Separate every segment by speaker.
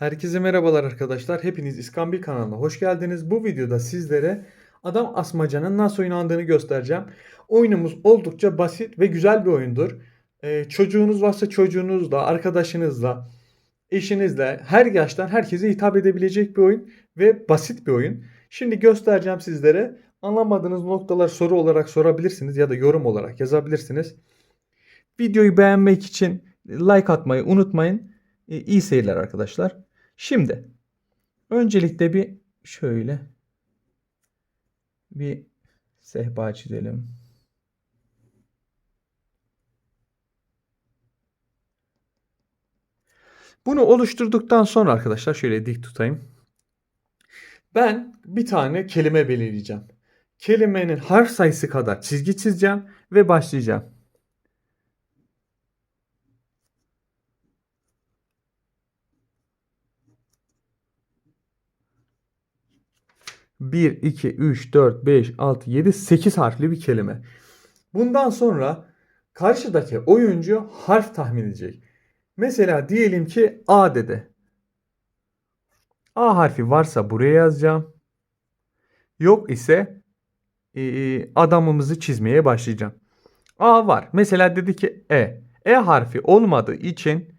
Speaker 1: Herkese merhabalar arkadaşlar. Hepiniz İskambil kanalına hoş geldiniz. Bu videoda sizlere adam asmacanın nasıl oynandığını göstereceğim. Oyunumuz oldukça basit ve güzel bir oyundur. Ee, çocuğunuz varsa çocuğunuzla, arkadaşınızla, eşinizle, her yaştan herkese hitap edebilecek bir oyun ve basit bir oyun. Şimdi göstereceğim sizlere. Anlamadığınız noktalar soru olarak sorabilirsiniz ya da yorum olarak yazabilirsiniz. Videoyu beğenmek için like atmayı unutmayın. İyi seyirler arkadaşlar. Şimdi öncelikle bir şöyle bir sehpa çizelim. Bunu oluşturduktan sonra arkadaşlar şöyle dik tutayım. Ben bir tane kelime belirleyeceğim. Kelimenin harf sayısı kadar çizgi çizeceğim ve başlayacağım. Bir, iki, üç, dört, beş, altı, yedi, sekiz harfli bir kelime. Bundan sonra karşıdaki oyuncu harf tahmin edecek. Mesela diyelim ki A dedi. A harfi varsa buraya yazacağım. Yok ise e, adamımızı çizmeye başlayacağım. A var. Mesela dedi ki E. E harfi olmadığı için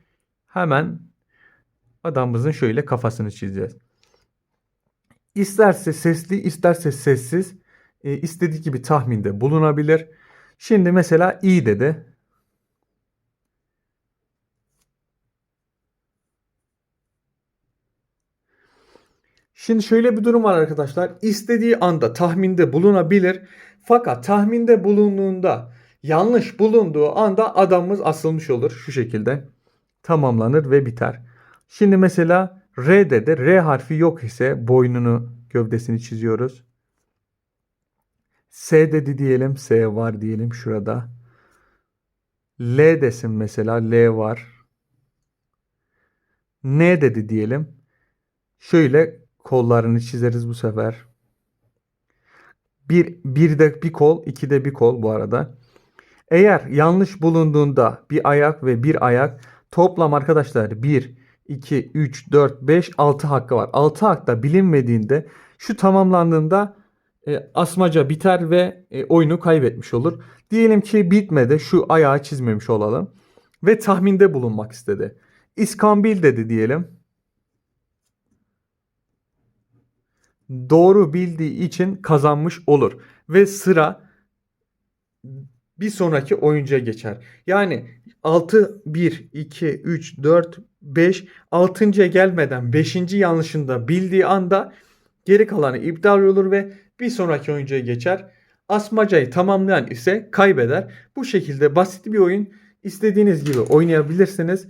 Speaker 1: hemen adamımızın şöyle kafasını çizeceğiz. İsterse sesli, isterse sessiz, e, istediği gibi tahminde bulunabilir. Şimdi mesela i dedi. Şimdi şöyle bir durum var arkadaşlar. İstediği anda tahminde bulunabilir. Fakat tahminde bulunduğunda yanlış bulunduğu anda adamımız asılmış olur. Şu şekilde tamamlanır ve biter. Şimdi mesela R dedi. R harfi yok ise boynunu gövdesini çiziyoruz. S dedi diyelim. S var diyelim şurada. L desin mesela. L var. N dedi diyelim. Şöyle kollarını çizeriz bu sefer. Bir, bir de bir kol, iki de bir kol bu arada. Eğer yanlış bulunduğunda bir ayak ve bir ayak toplam arkadaşlar 1, 2, 3, 4, 5, 6 hakkı var. 6 hakta bilinmediğinde şu tamamlandığında e, asmaca biter ve e, oyunu kaybetmiş olur. Diyelim ki bitmedi şu ayağı çizmemiş olalım ve tahminde bulunmak istedi. İskambil dedi diyelim. Doğru bildiği için kazanmış olur ve sıra bir sonraki oyuncuya geçer. Yani 6 1 2 3 4 5 6.ya gelmeden 5. yanlışında bildiği anda geri kalanı iptal olur ve bir sonraki oyuncuya geçer. Asmacayı tamamlayan ise kaybeder. Bu şekilde basit bir oyun. İstediğiniz gibi oynayabilirsiniz.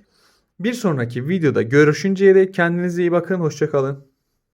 Speaker 1: Bir sonraki videoda görüşünceye dek kendinize iyi bakın. Hoşçakalın.